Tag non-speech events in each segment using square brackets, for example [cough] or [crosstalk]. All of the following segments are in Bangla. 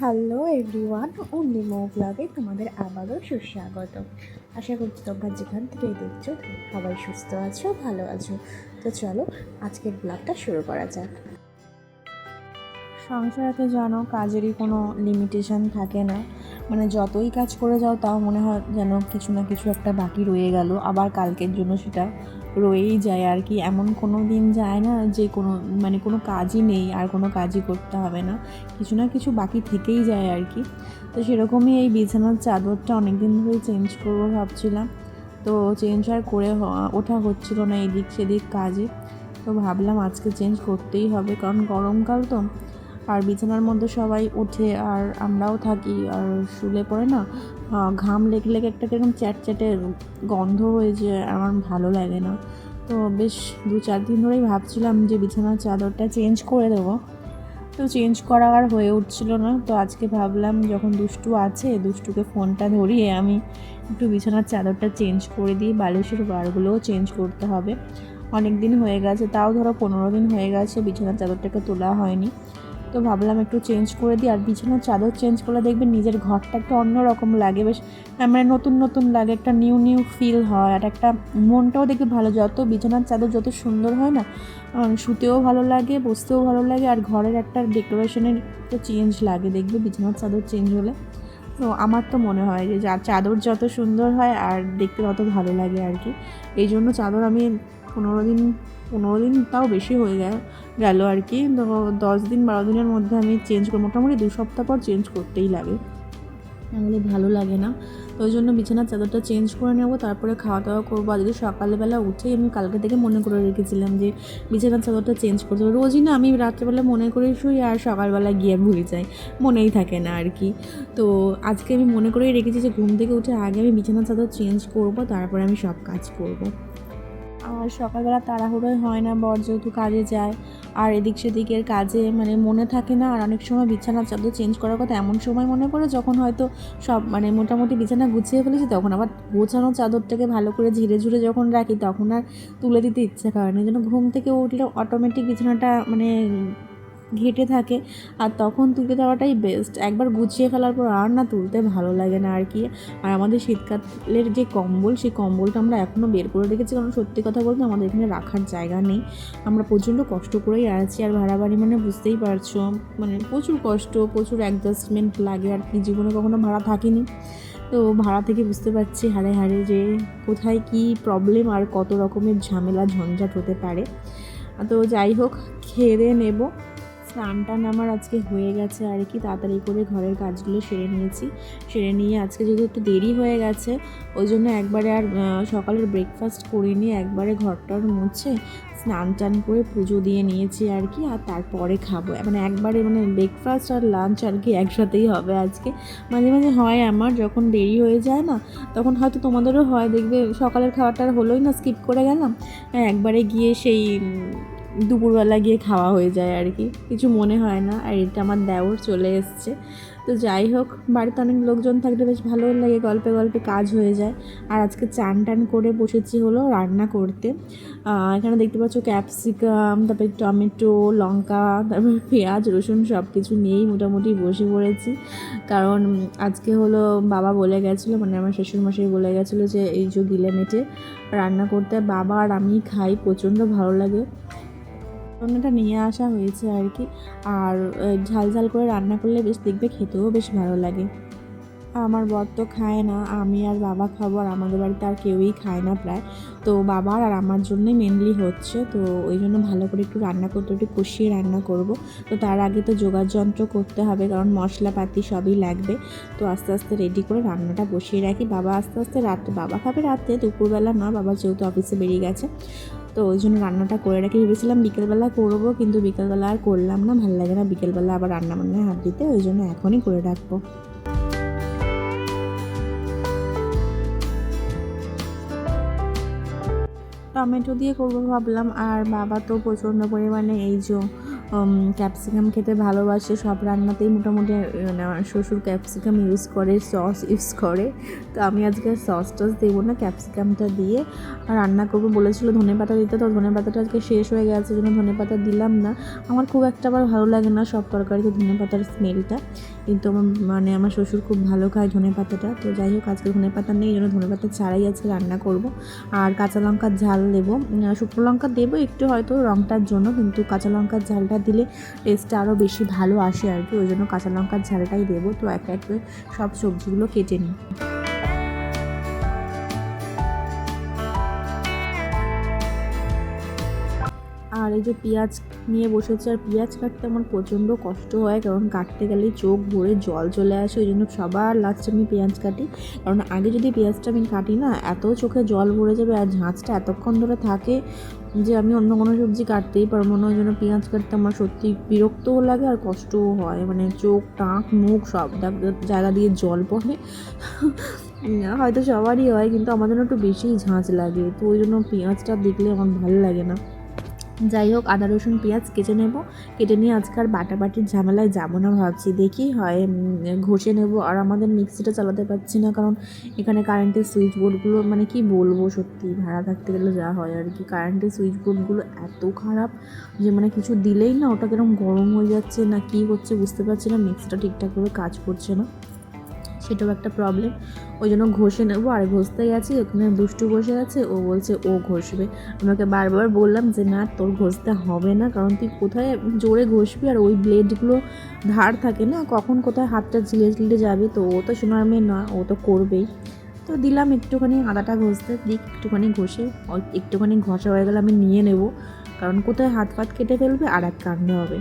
হ্যালো এভরিওয়ান অন্যিমো ব্লগে তোমাদের আবারও সুস্বাগত। আশা করছি তোমরা যেখান থেকে দেখছ সবাই সুস্থ আছো, ভালো আছো। তো চলো আজকের ব্লগটা শুরু করা যাক। সংসারে জানো কাজেরই কোনো লিমিটেশন থাকে না। মানে যতই কাজ করে যাও তাও মনে হয় যেন কিছু না কিছু একটা বাকি রয়ে গেল। আবার কালকের জন্য সেটা রয়েই যায় আর কি। এমন কোনো দিন যায় না যে কোনো মানে কোনো কাজই নেই, আর কোনো কাজই করতে হবে না। কিছু না কিছু বাকি থেকেই যায় আর কি। তো সেরকমই এই বিছানার চাদরটা অনেক দিন ধরেই চেঞ্জ করব ভাবছিলাম। তো চেঞ্জ আর করে ওঠা হচ্ছিল না এদিক সেদিক কাজে। তো ভাবলাম আজকে চেঞ্জ করতেই হবে, কারণ গরমকাল তো। আর বিছানার মধ্যে সবাই ওঠে আর আমরাও থাকি, আর শুলে পড়ে না। ঘাম লেগে লেগে একটা কীরকম চ্যাটচ্যাটে গন্ধ হয়ে যে আমার ভালো লাগে না। তো বেশ দু চার দিন ধরেই ভাবছিলাম যে বিছানার চাদরটা চেঞ্জ করে দেবো। তো চেঞ্জ করা আর হয়ে উঠছিল না, তো আজকে ভাবলাম যখন দুষ্টু আছে, দুষ্টুকে ফোনটা ধরিয়ে আমি একটু বিছানার চাদরটা চেঞ্জ করে দিই, বালিশের বারগুলোও চেঞ্জ করতে হবে। অনেক দিন হয়ে গেছে, তাও ধরো পনেরো দিন হয়ে গেছে বিছানার চাদরটাকে তোলা হয়নি। তো ভাবলাম একটু চেঞ্জ করে দিই, আর বিছানার চাদর চেঞ্জ করলে দেখবেন নিজের ঘরটা একটু অন্যরকম লাগে। বেশ মানে নতুন নতুন লাগে, একটা নিউ নিউ ফিল হয়, আর একটা মনটাও দেখবে ভালো। যত বিছানার চাদর যত সুন্দর হয় না শুতেও ভালো লাগে, বসতেও ভালো লাগে, আর ঘরের একটা ডেকোরেশনের তো চেঞ্জ লাগে। দেখবে বিছানার চাদর চেঞ্জ হলে। তো আমার তো মনে হয় যে যা- চাদর যত সুন্দর হয়, আর দেখতে তত ভালো লাগে আর কি। এই জন্য চাদর আমি পনেরো দিন পনেরো দিন তাও বেশি হয়ে গেল। গেল আর কি। দশ দিন বারো দিনের মধ্যে আমি চেঞ্জ করি মোটামুটি দু সপ্তাহ পর চেঞ্জ করতেই লাগে। নাহলে ভালো লাগে না। তো ওই জন্য বিছানার চাদরটা চেঞ্জ করে নেব, তারপরে খাওয়া দাওয়া করব যদি সকালবেলা উঠেই আমি কালকে থেকে মনে করে রেখেছিলাম যে বিছানার চাদরটা চেঞ্জ করতে হবে। রোজই না আমি রাত্রেবেলা মনে করে শুই আর সকালবেলা গিয়ে ভুলে যাই। মনেই থাকে না আর কি। তো আজকে আমি মনে করেই রেখেছি যে ঘুম থেকে উঠে আগে আমি বিছানার চাদর চেঞ্জ করব, তারপরে আমি সব কাজ করব। সকালবেলা তাড়াহুড়োই হয় না, বর যেহেতু কাজে যায়। আর এদিক সেদিকের কাজে মানে মনে থাকে না, আর অনেক সময় বিছানা চাদর চেঞ্জ করার কথা এমন সময় মনে পড়ে, যখন হয়তো সব মানে মোটামুটি বিছানা গুছিয়ে ফেলেছি, তখন আবার গোছানো চাদরটাকে ভালো করে ঝিরে ঝুরে যখন রাখি, তখন আর তুলে দিতে ইচ্ছে করে না। যেন ঘুম থেকে উঠলে অটোমেটিক বিছানাটা মানে ঘেটে থাকে। আর তখন তুলে দেওয়াটাই বেস্ট একবার গুছিয়ে ফেলার পর আর না তুলতে ভালো লাগে না আর কি। আর আমাদের শীতকালের যে কম্বল, সেই কম্বলটা আমরা এখনও বের করে রেখেছি। কারণ সত্যি কথা বলতে আমাদের এখানে রাখার জায়গা নেই। আমরা প্রচণ্ড কষ্ট করেই আছি। আর ভাড়া বাড়ি মানে বুঝতেই পারছ মানে প্রচুর কষ্ট, প্রচুর অ্যাডজাস্টমেন্ট লাগে। আর কি, জীবনে কখনো ভাড়া থাকিনি। তো ভাড়া থেকে বুঝতে পারছি হাড়ে হাড়ে যে কোথায় কি প্রবলেম আর কত রকমের ঝামেলা, ঝঞ্ঝাট হতে পারে। তো যাই হোক, খেয়ে নেব। স্নান টান আমার আজকে হয়ে গেছে আর কি তাড়াতাড়ি করে ঘরের কাজগুলো সেরে নিয়েছি। সেরে নিয়ে আজকে যেহেতু একটু দেরি হয়ে গেছে ওই জন্য একবারে আর সকালের ব্রেকফাস্ট করিনি একবারে ঘরটার মুছে স্নান টান করে পুজো দিয়ে নিয়েছি আর কি আর তারপরে খাব। মানে একবারে মানে ব্রেকফাস্ট আর লাঞ্চ আর কি একসাথেই হবে আজকে। মাঝে মাঝে হয় আমার যখন দেরি হয়ে যায় না তখন হয়তো তোমাদেরও হয় দেখবে সকালের খাওয়াটা হলোই না স্কিপ করে গেলাম। হ্যাঁ, একবারে গিয়ে সেই দুপুরবেলা গিয়ে খাওয়া হয়ে যায় আর কি। কিছু মনে হয় না, আর এটা আমার দেওর চলে এসছে। তো যাই হোক, বাড়িতে অনেক লোকজন থাকলে বেশ ভালো লাগে, গল্পে গল্পে কাজ হয়ে যায়। আর আজকে চান টান করে বসেছি হলো রান্না করতে। এখানে দেখতে পাচ্ছ ক্যাপসিকাম, তারপরে টমেটো, লঙ্কা, তারপরে পেঁয়াজ, রসুন সব কিছু নিয়েই মোটামুটি বসে পড়েছি। কারণ আজকে হলো বাবা বলে গেছিল মানে আমার শ্বশুরমশাই বলে গেছিল যে এই যে গিলে মেটে রান্না করতে। বাবা আর আমি খাই, প্রচণ্ড ভালো লাগে। রান্নাটা নিয়ে আসা হয়েছে আর কি। আর ঝাল ঝাল করে রান্না করলে বেশ দেখবে খেতেও বেশ ভালো লাগে। আমার বর তো খায় না, আমি আর বাবা খাব আর আমাদের বাড়িতে আর কেউই খায় না প্রায়। তো বাবার আর আমার জন্যই মেনলি হচ্ছে, তো ওই জন্য ভালো করে একটু রান্না করতে, একটু কষিয়ে রান্না করব। তো তার আগে তো জোগাড় যন্ত্র করতে হবে, কারণ মশলাপাতি সবই লাগবে। তো আস্তে আস্তে রেডি করে রান্নাটা বসিয়ে রাখি। বাবা আস্তে আস্তে রাত্রে বাবা খাবে রাতে, দুপুরবেলা না, বাবা যেহেতু অফিসে বেরিয়ে গেছে। তো ওই জন্য রান্নাটা করে রাখি ভেবেছিলাম বিকেলবেলা করব, কিন্তু বিকেলবেলা আর করলাম না। ভালো লাগে না বিকেলবেলা আবার রান্না বান্নায় হাত দিতে, ওই জন্য এখনই করে রাখব। টমেটো দিয়ে করব ভাবলাম, আর বাবা তো প্রচণ্ড পরিমাণে এই যে ক্যাপসিকাম খেতে ভালোবাসে। সব রান্নাতেই মোটামুটি মানে আমার শ্বশুর ক্যাপসিকাম ইউজ করে সস ইউজ করে। তো আমি আজকে সস টস দেবো না ক্যাপসিকামটা দিয়ে রান্না করব। বলেছিল ধনে পাতা দিতে, তো ধনে পাতাটা আজকে শেষ হয়ে গেছে জন্য ধনে পাতা দিলাম না। আমার খুব একটা আবার ভালো লাগে না সব তরকারিতে ধনে পাতার স্মেলটা কিন্তু আমার মানে আমার শ্বশুর খুব ভালো খায় ধনে পাতাটা। তো যাই হোক, আজকে ধনে পাতা নেই জন্য ধনে পাতা ছাড়াই আছে রান্না করব। আর কাঁচা লঙ্কার ঝাল দেবো। শুকনো লঙ্কা দেবো একটু হয়তো রঙটার জন্য, কিন্তু কাঁচা লঙ্কার ঝালটা দিলে টেস্টটা আরও বেশি ভালো আসে আর কি। ওই জন্য কাঁচা লঙ্কার ঝালটাই দেবো। তো এক এক সব সবজিগুলো কেটে নিই। এই যে পেঁয়াজ নিয়ে বসেছে, আর পেঁয়াজ কাটতে আমার প্রচণ্ড কষ্ট হয়, কারণ কাটতে গেলেই চোখ ভরে জল চলে আসে, ওই জন্য সবার লাস্টে আমি পেঁয়াজ কাটি। কারণ আগে যদি পেঁয়াজটা আমি কাটি না, এত চোখে জল ভরে যাবে আর ঝাঁঝটা এতক্ষণ ধরে থাকে যে আমি অন্য কোনো সবজি কাটতেই পারব না, ওই জন্য পেঁয়াজ কাটতে আমার সত্যি বিরক্তও লাগে আর কষ্টও হয়। মানে চোখ, টাক, মুখ সব জায়গা- দিয়ে জল পড়ে। হয়তো সবারই হয়, কিন্তু আমার জন্য একটু বেশিই ঝাঁঝ লাগে। তো ওই জন্য পেঁয়াজটা দেখলে আমার ভালো লাগে না। যাই হোক, আদা, রসুন, পেঁয়াজ কেটে নেব। কেটে নিয়ে আজকাল বাটাবাটির ঝামেলায় যাব না ভাবছি। দেখি হয় ঘষে নেব। আর আমাদের মিক্সিটা চালাতে পারছি না, কারণ এখানে কারেন্টের সুইচ বোর্ডগুলো মানে কি বলব সত্যি, ভাড়া থাকতে গেলে যা হয় আর কি। কারেন্টের সুইচ বোর্ডগুলো এত খারাপ যে মানে কিছু দিলেই না, ওটা কীরকম গরম হয়ে যাচ্ছে না, কি হচ্ছে বুঝতে পারছি না। মিক্সিটা ঠিকঠাকভাবে কাজ করছে না। সেটাও একটা প্রবলেম ওই জন্য ঘষে নেব। আর ঘষতে গেছি ওখানে দুষ্টু বসে আছে। ও বলছে, ও ঘষবে। আমাকে বারবার বললাম যে, না, তোর ঘষতে হবে না। কারণ তুই কোথায় জোরে ঘষবি? আর ওই ব্লেডগুলো ধার থাকে না, কখন কোথায় হাতটা ঝিলে ঝিলে যাবে? তো ও তো শোনার মেয়ে না ও তো করবেই। তো দিলাম একটুখানি আদাটা ঘষতে। দিক, একটুখানি ঘষে একটুখানি ঘষা হয়ে গেলে আমি নিয়ে নেব। কারণ কোথায় হাত ফাত কেটে ফেলবে? আর এক কাণ্ডে হবে।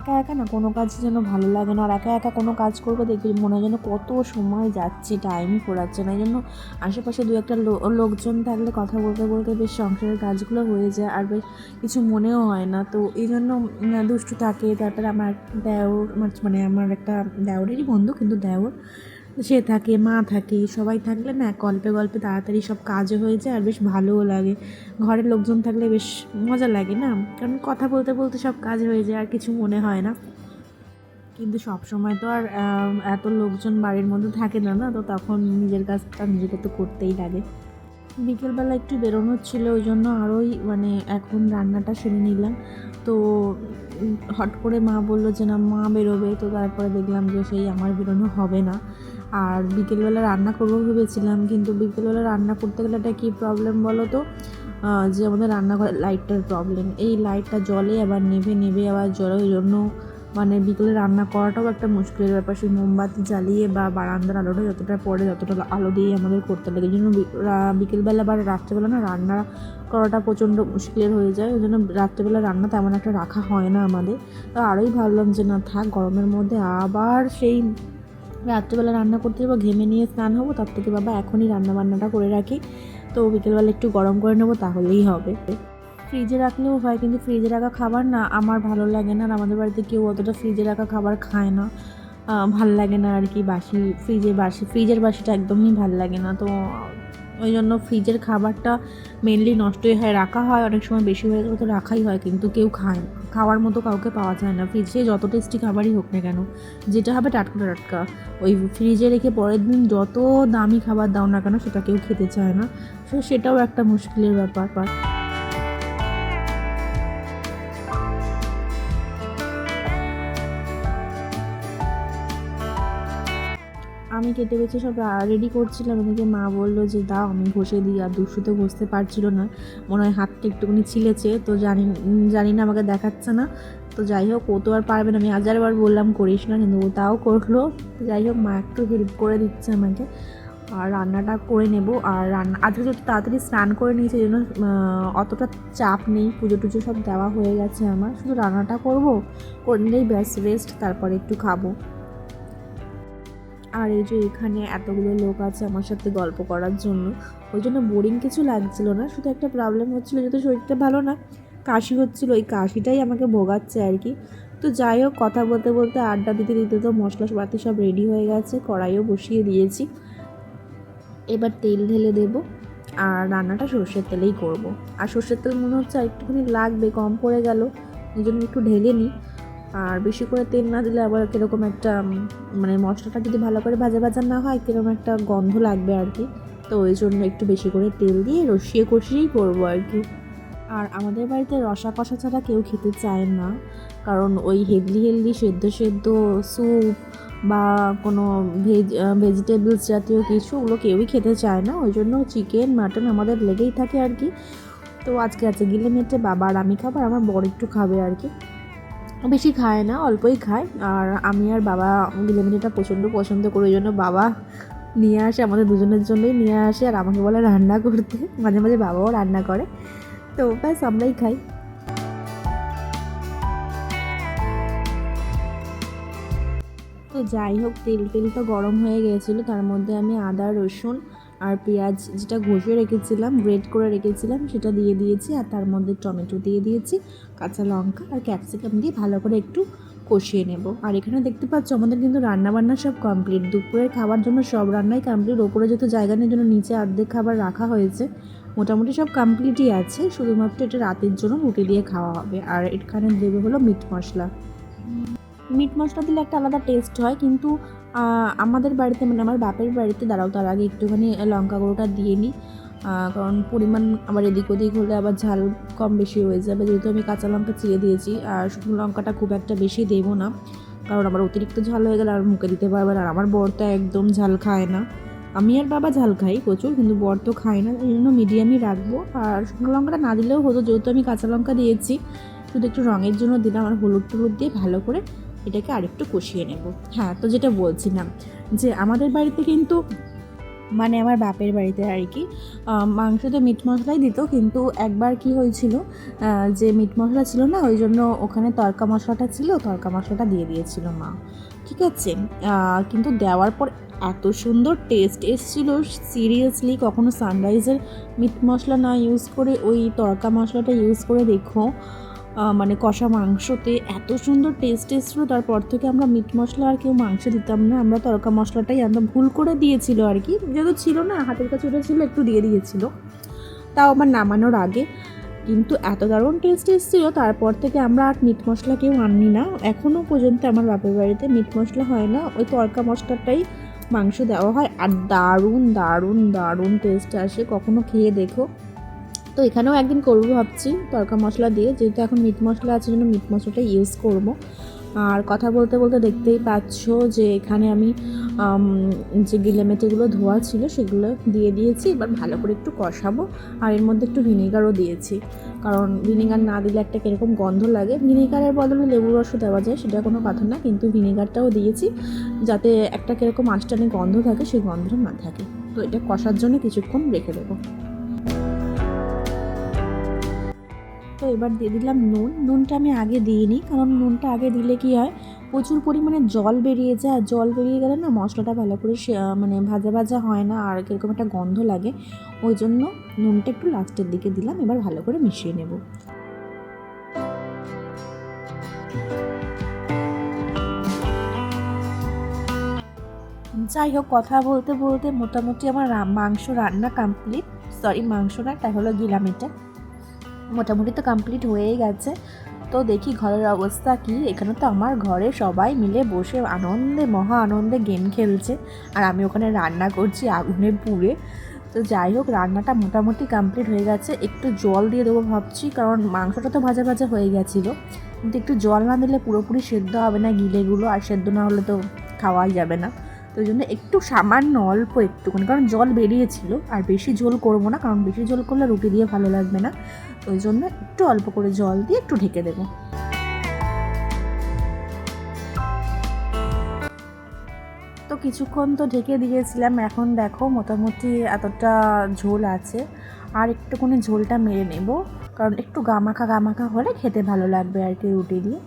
একা একা না, কোনো কাজ যেন ভালো লাগে না। আর একা একা কোনো কাজ করব দেখবি মনে হয় যেন কত সময় যাচ্ছে টাইমই পড়াচ্ছে না। এই জন্য আশেপাশে দু একটা লোকজন থাকলে কথা বলতে বলতে বেশ সংসারের কাজগুলো হয়ে যায় আর বেশ কিছু মনেও হয় না। তো এই জন্য দুষ্টু থাকে। তারপরে আমার দেওর মানে আমার একটা দেওরেরই বন্ধু, কিন্তু দেওর সে থাকে, মা থাকে, সবাই থাকলে না গল্পে গল্পে তাড়াতাড়ি সব কাজও হয়ে যায় আর বেশ ভালোও লাগে। ঘরের লোকজন থাকলে বেশ মজা লাগে না? কারণ কথা বলতে বলতে সব কাজ হয়ে যায়, আর কিছু মনে হয় না। কিন্তু সব সময় তো আর এত লোকজন বাড়ির মধ্যে থাকে না না? তো তখন নিজের কাজটা নিজেকে তো করতেই লাগে। বিকেলবেলা একটু বেরোনোর ছিল, ওই জন্য আরোই মানে এখন রান্নাটা সেরে নিলাম। তো হট করে মা বলল যে, না, মা বেরোবে। তো তারপরে দেখলাম যে, সেই আমার বেরোনো হবে না। আর বিকেলবেলা রান্না করব ভেবেছিলাম, কিন্তু বিকেলবেলা রান্না করতে গেলে একটা কী প্রবলেম বলো তো? যে আমাদের রান্নাঘরের লাইটটার প্রবলেম এই লাইটটা জলে আবার নেভে নেভে আবার জলে, ওই জন্য মানে বিকেলে রান্না করাটাও একটা মুশকিলের ব্যাপার। সেই মোমবাতি জ্বালিয়ে বা বারান্দার আলোটা যতটা পড়ে যতটা আলো দিয়ে আমাদের করতে লাগে। জন্য বিকেলবেলা বা রাত্রেবেলা না রান্না করাটা প্রচণ্ড মুশকিলের হয়ে যায়। ওই জন্য রাত্রেবেলা রান্না তেমন একটা রাখা হয় না আমাদের। তো আরোই ভাবলাম যে না থাক, গরমের মধ্যে আবার সেই রাত্রেবেলা রান্না করতে যাব, ঘেমে নিয়ে স্নান হব, তার থেকে বাবা এখনই রান্না বান্নাটা করে রাখি। তো বিকেলবেলা একটু গরম করে নেব, তাহলেই হবে। ফ্রিজে রাখলেও হয়, কিন্তু ফ্রিজে রাখা খাবার না আমার ভালো লাগে না, আর আমাদের বাড়িতে কেউ অতটা ফ্রিজে রাখা খাবার খায় না। ভালো লাগে না আর কি, বাসি ফ্রিজে বাসি, ফ্রিজের বাসিটা একদমই ভালো লাগে না। তো ওই জন্য ফ্রিজের খাবারটা মেনলি নষ্টই হয়, রাখা হয়, অনেক সময় বেশি হয়ে গেলে তো রাখাই হয়, কিন্তু কেউ খায় না। খাওয়ার মতো কাউকে পাওয়া যায় না। ফ্রিজে যত টেস্টি খাবারই হোক না কেন, যেটা হবে টাটকা টাটকা। ওই ফ্রিজে রেখে পরের দিন যত দামি খাবার দাও না কেন, সেটা কেউ খেতে চায় না। সো সেটাও একটা মুশকিলের ব্যাপার আমি কেটে বেছে সব রেডি করছিলাম এদিকে মা বলল যে, দাও, আমি ঘষে দিই। আর দুশো তো ঘষতে পারছিল না। মনে হয় হাতটা একটুখানি ছিলেছে তো জানি জানি না, আমাকে দেখাচ্ছে না। তো যাই হোক, ও তো আর পারবে না। আমি হাজারবার বললাম, করিস না। কিন্তু ও তাও করল। যাই হোক, মা একটু হেল্প করে দিচ্ছে আমাকে। আর রান্নাটা করে নেব। আর রান্না, আজকে যেহেতু তাড়াতাড়ি স্নান করে নিয়েছি জন্য অতটা চাপ নেই। পুজো টুজো সব দেওয়া হয়ে গেছে আমার। শুধু রান্নাটা করব করে নিলেই ব্যাস রেস্ট তারপরে একটু খাব। আর এই যে এখানে এতগুলো লোক আছে আমার সাথে গল্প করার জন্য, ওই জন্য বোরিং কিছু লাগছিল না, শুধু একটা প্রবলেম হচ্ছিল যেহেতু শরীরটা ভালো না, কাশি হচ্ছিল ওই কাশিটাই আমাকে ভোগাচ্ছে আর কি। তো যাই হোক, কথা বলতে বলতে আড্ডা দিতে দিতে তো মশলা পাতি সব রেডি হয়ে গেছে, কড়াইও বসিয়ে দিয়েছি। এবার তেল ঢেলে দেব আর রান্নাটা সর্ষের তেলেই করব। আর সর্ষের তেল মনে হচ্ছে আর একটুখানি লাগবে, কম পড়ে গেল, এই জন্য একটু ঢেলে নিই। আর বেশি করে তেল না দিলে আবার কীরকম একটা মানে মশলাটা যদি ভালো করে ভাজা ভাজা না হয়, কীরকম একটা গন্ধ লাগবে আর কি। তো ওই জন্য একটু বেশি করে তেল দিয়ে রসিয়ে কষিয়েই করব আর কি। আর আমাদের বাড়িতে রসা কষা ছাড়া কেউ খেতে চায় না। কারণ ওই হেলদি হেলদি সেদ্ধ সেদ্ধ স্যুপ বা কোনো ভেজ ভেজিটেবলস জাতীয় কিছু, ওগুলো কেউই খেতে চায় না। ওই জন্য চিকেন মাটন আমাদের লেগেই থাকে আর কি। তো আজকে আছে গিলে মেটে, বাবা আর আমি খাব, আর আমার বড় একটু খাবে আর কি। বেশি খায় না, অল্পই খায়। আর আমি আর বাবা গিলে প্রচণ্ড পছন্দ করি, ওই জন্য বাবা নিয়ে আসে, আমাদের দুজনের জন্যই নিয়ে আসে আর আমাকে বলে রান্না করতে। [laughs] মাঝে মাঝে বাবাও রান্না করে। তো ব্যাস, আমরাই খাই। তো যাই হোক তেল তেল তো গরম হয়ে গিয়েছিল, তার মধ্যে আমি আদা, রসুন আর পেঁয়াজ যেটা ঘষে রেখেছিলাম, গ্রেট করে রেখেছিলাম, সেটা দিয়ে দিয়েছি আর তার মধ্যে টমেটো দিয়ে দিয়েছি, কাঁচা লঙ্কা আর ক্যাপসিকাম দিয়ে ভালো করে একটু কষিয়ে নেব। আর এখানে দেখতে পাচ্ছ, আমাদের কিন্তু রান্না বান্না সব কমপ্লিট। দুপুরের খাবার জন্য সব রান্নাই কমপ্লিট। ওপরে যত জায়গা নেই, জন্য নিচে অর্ধেক খাবার রাখা হয়েছে। মোটামুটি সব কমপ্লিটই আছে, শুধুমাত্র এটা রাতের জন্য রুটি দিয়ে খাওয়া হবে। আর এখানে দেবে হলো মিট মশলা। মিট মশলা দিলে একটা আলাদা টেস্ট হয়, কিন্তু আমাদের বাড়িতে মানে আমার বাপের বাড়িতে, দাঁড়াও, তার আগে একটুখানি লঙ্কা গুঁড়োটা দিয়ে নিই। কারণ পরিমাণ আবার এদিক ওদিক হলে আবার ঝাল কম বেশি হয়ে যাবে। যেহেতু আমি কাঁচা লঙ্কা চিড়ে দিয়েছি, আর শুকনো লঙ্কাটা খুব একটা বেশি দেবো না। কারণ আবার অতিরিক্ত ঝাল হয়ে গেলে আর মুখে দিতে পারবে না, আর আমার বরটা একদম ঝাল খায় না। আমি আর বাবা ঝাল খাই প্রচুর, কিন্তু বর তো খায় না, এই জন্য মিডিয়ামই রাখব। আর শুকনো লঙ্কাটা না দিলেও হতো, যেহেতু আমি কাঁচা লঙ্কা দিয়েছি, শুধু একটু রঙের জন্য দিলাম, আর হলুদ টলুদ দিয়ে ভালো করে এটাকে আরেকটু কষিয়ে নেব। হ্যাঁ তো যেটা বলছিলাম যে আমাদের বাড়িতে কিন্তু মানে আমার বাপের বাড়িতে আর কি মাংস তো মিট মশলাই দিত, কিন্তু একবার কি হয়েছিল যে মিট মশলা ছিল না, ওই জন্য ওখানে তরকা মশলাটা ছিল, তরকা মশলাটা দিয়ে দিয়েছিল মা। ঠিক আছে? কিন্তু দেওয়ার পর এত সুন্দর টেস্ট এসেছিল সিরিয়াসলি কখনো সানরাইজের মিট মশলা না ইউজ করে, ওই তরকা মশলাটা ইউজ করে দেখো। মানে কষা মাংসতে এত সুন্দর টেস্ট এসেছিল, তারপর থেকে আমরা মিট মশলা আর কেউ মাংস দিতাম না। আমরা তরকা মশলাটাই আমরা ভুল করে দিয়েছিল আর কি। যেহেতু ছিল না, হাতের কাছে ওটা ছিল, একটু দিয়ে দিয়েছিল। তাও আবার নামানোর আগে। কিন্তু এত দারুণ টেস্ট এসেছিল, তারপর থেকে আমরা আর মিট মশলা কেউ আনি না। এখনও পর্যন্ত আমার বাপের বাড়িতে মিট মশলা হয় না। ওই তরকা মশলাটাই মাংস দেওয়া হয়। আর দারুণ দারুণ দারুণ টেস্ট আসে। কখনো খেয়ে দেখো। তো এখানেও একদিন করব ভাবছি, তরকা মশলা দিয়ে। যেহেতু এখন মিট মশলা আছে জন্য মিট মশলাটা ইউজ করব। আর কথা বলতে বলতে দেখতেই পাচ্ছ যে এখানে আমি যে গিলেমেটেগুলো ধোয়া ছিল, সেগুলো দিয়ে দিয়েছি। এবার ভালো করে একটু কষাবো। আর এর মধ্যে একটু ভিনেগারও দিয়েছি। কারণ ভিনেগার না দিলে একটা কীরকম গন্ধ লাগে। ভিনেগারের বদলে লেবুর রসও দেওয়া যায়, সেটা কোনো কথা না। কিন্তু ভিনেগারটাও দিয়েছি, যাতে একটা কীরকম আষ্টানি গন্ধ থাকে, সেই গন্ধটা না থাকে। তো এটা কষার জন্য কিছুক্ষণ রেখে দেবো। তো এবার দিয়ে দিলাম নুন। নুনটা আমি আগে দিইনি, কারণ নুনটা আগে দিলে কি হয়, প্রচুর পরিমাণে জল বেরিয়ে যায়। আর জল বেরিয়ে গেলে না মশলাটা ভালো করে মানে ভাজা ভাজা হয় না, আর কীরকম একটা গন্ধ লাগে। ওই জন্য নুনটা একটু লাস্টের দিকে দিলাম, এবার ভালো করে মিশিয়ে নেব। যাই হোক, কথা বলতে বলতে মোটামুটি আমার মাংস রান্না কমপ্লিট সরি মাংস না এটা হলো গিলাম এটা। মোটামুটি তো কমপ্লিট হয়েই গেছে। তো দেখি ঘরের অবস্থা কি। এখানে তো আমার ঘরে সবাই মিলে বসে আনন্দে, মহা আনন্দে গেম খেলছে। আর আমি ওখানে রান্না করছি আগুনে পুড়ে। তো যাই হোক, রান্নাটা মোটামুটি কমপ্লিট হয়ে গেছে। একটু জল দিয়ে দেবো ভাবছি, কারণ মাংসটা তো ভাজা ভাজা হয়ে গেছিল। কিন্তু একটু জল না দিলে পুরোপুরি সেদ্ধ হবে না গিলেগুলো, আর সেদ্ধ না হলে তো খাওয়াই যাবে না। তো ওই জন্য একটু সামান্য অল্প একটুখানি, কারণ জল বেরিয়েছিল। আর বেশি ঝোল করব না, কারণ বেশি ঝোল করলে রুটি দিয়ে ভালো লাগবে না। তো ওই জন্য একটু অল্প করে জল দিয়ে একটু ঢেকে দেবো। তো কিছুক্ষণ তো ঢেকে দিয়েছিলাম, এখন দেখো মোটামুটি এতটা ঝোল আছে। আর একটুখানি ঝোলটা মেরে নেব, কারণ একটু গামাখা গামাখা হলে খেতে ভালো লাগবে আর কি রুটি দিয়ে।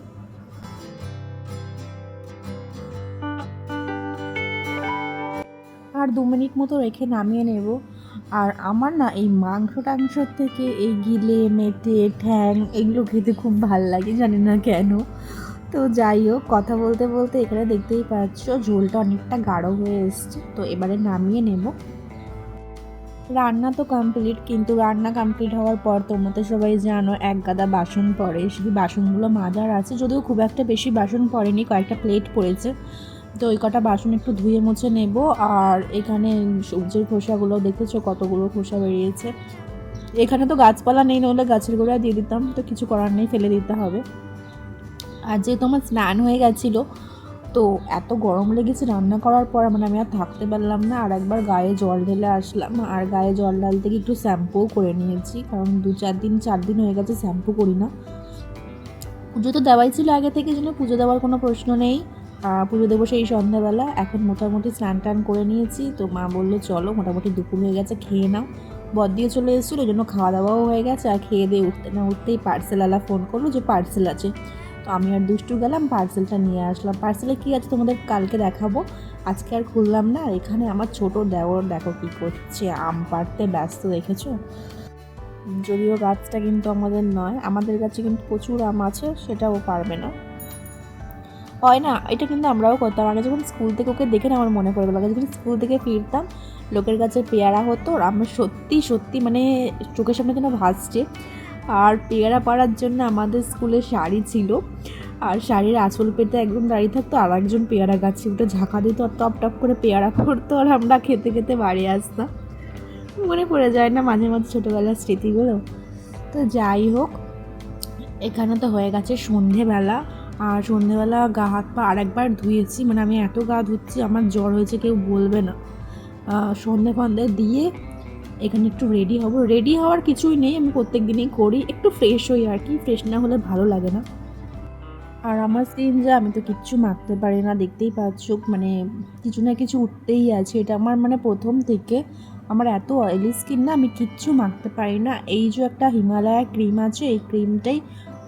আর দু মিনিট মতো রেখে নামিয়ে নেব। আর আমার না এই মাংস টাংসর থেকে এই গিলে, মেটে, ঠ্যাং এগুলো খেতে খুব ভালো লাগে, জানি না কেন। তো যাই হোক, কথা বলতে বলতে এখানে দেখতেই পাচ্ছ ঝোলটা অনেকটা গাঢ় হয়ে এসছে। তো এবারে নামিয়ে নেব। রান্না তো কমপ্লিট কিন্তু রান্না কমপ্লিট হওয়ার পর তোমরা তো সবাই জানো, এক গাদা বাসন পড়ে। সেই বাসনগুলো মাজার আছে, যদিও খুব একটা বেশি বাসন পড়েনি, কয়েকটা প্লেট পড়েছে। তো ওই কটা বাসন একটু ধুয়ে মুছে নেব, আর এখানে সবজির খোসাগুলো দেখেছ কতগুলো খোসা বেরিয়েছে। এখানে তো গাছপালা নেই, নইলে গাছের গোড়ায় দিয়ে দিতাম, তো কিছু করার নেই, ফেলে দিতে হবে। আর যেহেতু আমার স্নান হয়ে গেছিল, তো এত গরম লেগেছে রান্না করার পর মানে আমি আর থাকতে পারলাম না, আর একবার গায়ে জল ঢেলে আসলাম। আর গায়ে জল ঢালতে গিয়ে একটু শ্যাম্পুও করে নিয়েছি, কারণ দু চার দিন চার দিন হয়ে গেছে শ্যাম্পু করি না। পুজো তো দেওয়াই ছিল আগে থেকে, জন্য পুজো দেওয়ার কোনো প্রশ্ন নেই। পুজো দেবো সেই সন্ধ্যাবেলা। এখন মোটামুটি স্নান টান করে নিয়েছি। তো মা বলল, চলো, মোটামুটি দুপুর হয়ে গেছে, খেয়ে নাও। বদ দিয়ে চলে এসেছিল, ওই জন্য খাওয়া দাওয়াও হয়ে গেছে। আর খেয়ে দিয়ে উঠতে না উঠতেই পার্সেলওয়ালা ফোন করল যে, পার্সেল আছে। তো আমি আর দুষ্টু গেলাম, পার্সেলটা নিয়ে আসলাম। পার্সেলে কী আছে তোমাদের কালকে দেখাবো? আজকে আর খুললাম না। আর এখানে আমার ছোট দেওর, দেখো কী করছে, আম পাড়তে ব্যস্ত, দেখেছ? যদিও গাছটা কিন্তু আমাদের নয়, আমাদের কাছে কিন্তু প্রচুর আম আছে, সেটাও পারবে না। হয় না, এটা কিন্তু আমরাও করতাম। আগে যখন স্কুল থেকে ওকে দেখে না আমার মনে পড়ে গেলো। যখন স্কুল থেকে ফিরতাম, লোকের কাছে পেয়ারা হতো আর আমরা সত্যি সত্যি মানে চোখের সামনে যেন ভাসছে। আর পেয়ারা পাড়ার জন্য আমাদের স্কুলে শাড়ি ছিল। আর শাড়ির আঁচল পেতে একজন দাঁড়িয়ে থাকতো, আর একজন পেয়ারা গাছে উঠে ঝাঁকা দিত আর টপ টপ করে পেয়ারা করতো আর আমরা খেতে খেতে বাড়ি আসতাম। মনে পড়ে যায় না মাঝে মাঝে ছোটোবেলার স্মৃতিগুলো। তো যাই হোক, এখানে তো হয়ে গেছে সন্ধেবেলা। আর সন্ধেবেলা গা হাত পা আরেকবার ধুয়েছি মানে আমি এত গা ধুচ্ছি, আমার জ্বর হয়েছে, কেউ বলবে না। সন্ধে ফন্ধে দিয়ে এখানে একটু রেডি হব। রেডি হওয়ার কিছুই নেই, আমি প্রত্যেক দিনই করি, একটু ফ্রেশ হই আর কি ফ্রেশ না হলে ভালো লাগে না। আর আমার স্কিন যা, আমি তো কিচ্ছু মাখতে পারি না, দেখতেই পাচ্ছ মানে কিছু না কিছু উঠতেই আছে। এটা আমার মানে প্রথম থেকে, আমার এত অয়েলি স্কিন না, আমি কিচ্ছু মাখতে পারি না। এই যে একটা হিমালয়া ক্রিম আছে, এই ক্রিমটাই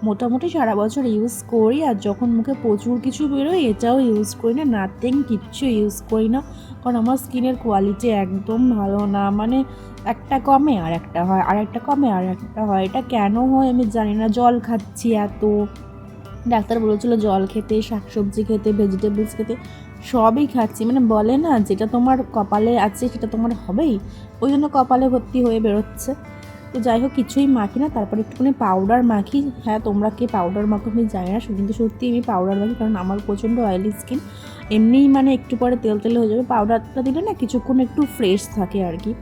মোটামুটি সারা বছর ইউজ করি আর যখন মুখে প্রচুর কিছু বেরোয়, এটাও ইউজ করি না নাথিং কিচ্ছু ইউজ করি না। কারণ আমার স্কিনের কোয়ালিটি একদম ভালো না মানে একটা কমে আর একটা হয়, আর একটা কমে আর একটা হয়। এটা কেন হয় আমি জানি না, জল খাচ্ছি এত। ডাক্তার বলেছিল জল খেতে, শাকসবজি খেতে ভেজিটেবলস খেতে, সবই খাচ্ছি। মানে বলে না, যেটা তোমার কপালে আছে সেটা তোমার হবেই। ওই জন্য কপালে ভর্তি হয়ে বেরোচ্ছে। তো যাই হোক, কিছুই মাখি না। তারপর একটুখানি পাউডার মাখি। হ্যাঁ তোমরা কে পাউডার মাখো আমি জানি না। কিন্তু সত্যি আমি পাউডার মাখি কারণ আমার প্রচণ্ড অয়েলি স্কিন এমনিই মানে একটু পরে তেল তেলে হয়ে যাবে। পাউডারটা দিলে না কিছুক্ষণ একটু ফ্রেশ থাকে আর কি।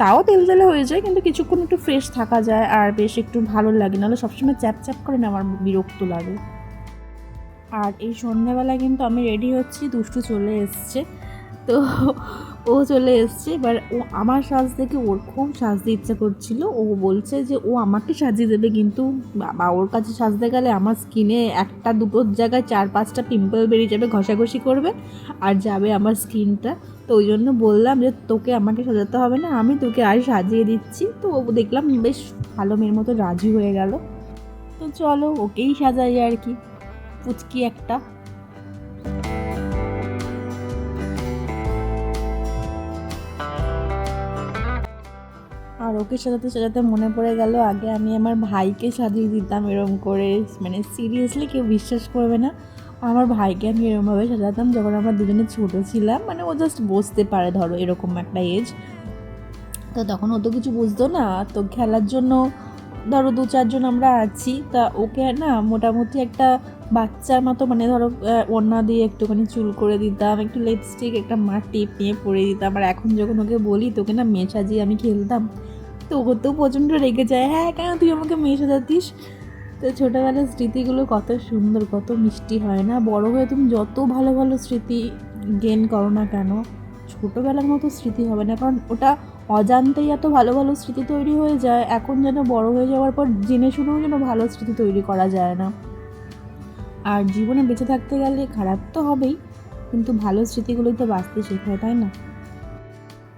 তাও তেল তেলে হয়ে যায়, কিন্তু কিছুক্ষণ একটু ফ্রেশ থাকা যায় আর বেশ একটু ভালো লাগে। নাহলে সবসময় চ্যাপ চ্যাপ করে না আমার বিরক্ত লাগে। আর এই সন্ধ্যাবেলা কিন্তু আমি রেডি হচ্ছি, দুষ্টু চলে এসছে। তো ও চলে এসছে। এবার ও আমার সাজ দেখে ওর খুব সাজতে ইচ্ছা করছিল। ও বলছে যে, ও আমাকে সাজিয়ে দেবে। কিন্তু বাবা, ওর কাছে সাজতে গেলে আমার স্কিনে একটা দুটোর জায়গায় চার পাঁচটা পিম্পল বেরিয়ে যাবে, ঘষাঘষি করবে আর যাবে আমার স্কিনটা তো ওই জন্য বললাম যে, তোকে আমাকে সাজাতে হবে না, আমি তোকে আর সাজিয়ে দিচ্ছি। তো ও দেখলাম বেশ ভালো মেয়ের মতো রাজি হয়ে গেল। তো চলো, ওকেই সাজাই আর কি। পুচকি একটা। আর ওকে সাজাতে সাজাতে মনে পড়ে গেল, আগে আমি আমার ভাইকে সাজিয়ে দিতাম এরম করে। মানে সিরিয়াসলি কেউ বিশ্বাস করবে না, আমার ভাইকে আমি এরমভাবে সাজাতাম যখন আমরা দুজনে ছোটো ছিলাম। মানে ও জাস্ট বসতে পারে, ধরো এরকম একটা এজ তো তখন ও তো কিছু বুঝতো না, তো খেলার জন্য ধরো দু চারজন আমরা আছি, তা ওকে না মোটামুটি একটা বাচ্চার মতো মানে ধরো ওড়না দিয়ে একটুখানি চুল করে দিতাম, একটু লিপস্টিক একটা মার টিপ নিয়ে পরে দিতাম। আর এখন যখন ওকে বলি, তোকে না মেয়ে সাজিয়ে আমি খেলতাম। তো তো প্রচণ্ড রেগে যায়। হ্যাঁ কেন তুই আমাকে মেয়ে সাজাতিস তো ছোটোবেলার স্মৃতিগুলো কত সুন্দর, কত মিষ্টি হয় না? বড় হয়ে তুমি যত ভালো ভালো স্মৃতি গেন করো না কেন, ছোটোবেলার মতো স্মৃতি হবে না। কারণ ওটা অজান্তেই এত ভালো ভালো স্মৃতি তৈরি হয়ে যায়, এখন যেন বড় হয়ে যাওয়ার পর জেনে শুনেও যেন ভালো স্মৃতি তৈরি করা যায় না। আর জীবনে বেঁচে থাকতে গেলে খারাপ তো হবেই, কিন্তু ভালো স্মৃতিগুলোই তো বাঁচতে শেখায়, তাই না?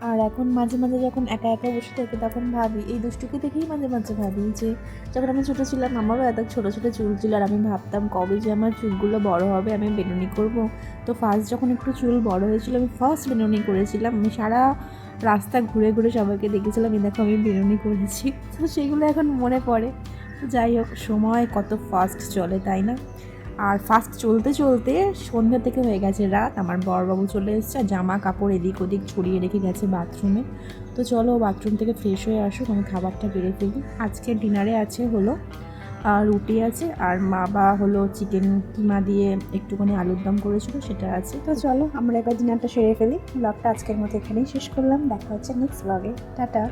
আর এখন মাঝে মাঝে যখন একা একা বসে থাকি, তখন ভাবি, এই দুষ্টুকে দেখেই মাঝে মাঝে ভাবি যে, যখন আমি ছোটো ছিলাম, আমারও এত ছোটো ছোটো চুল ছিল আর আমি ভাবতাম কবে যে আমার চুলগুলো বড় হবে, আমি বেনুনি করব। তো ফার্স্ট যখন একটু চুল বড় হয়েছিল, আমি ফার্স্ট বেনুনি করেছিলাম। আমি সারা রাস্তা ঘুরে ঘুরে সবাইকে দেখেছিলাম, এই দেখো আমি বেরোনি করেছি। তো সেগুলো এখন মনে পড়ে। যাই হোক, সময় কত ফাস্ট চলে, তাই না? আর ফাস্ট চলতে চলতে সন্ধ্যা থেকে হয়ে গেছে রাত। আমার বরবাবু চলে এসেছে আর জামা কাপড় এদিক ওদিক ছড়িয়ে রেখে গেছে বাথরুমে তো চলো বাথরুম থেকে ফ্রেশ হয়ে আসুক, আমি খাবারটা বেড়ে ফেলি। আজকে ডিনারে আছে হলো রুটি আছে আর মা বা হলো চিকেন কিমা দিয়ে একটুখানি আলুর দম করেছিল, সেটা আছে। তো চলো আমরা এবার ডিনারটা সেরে ফেলি। ব্লগটা আজকের মতো এখানেই শেষ করলাম। দেখা হচ্ছে নেক্সট ব্লগে টাটা।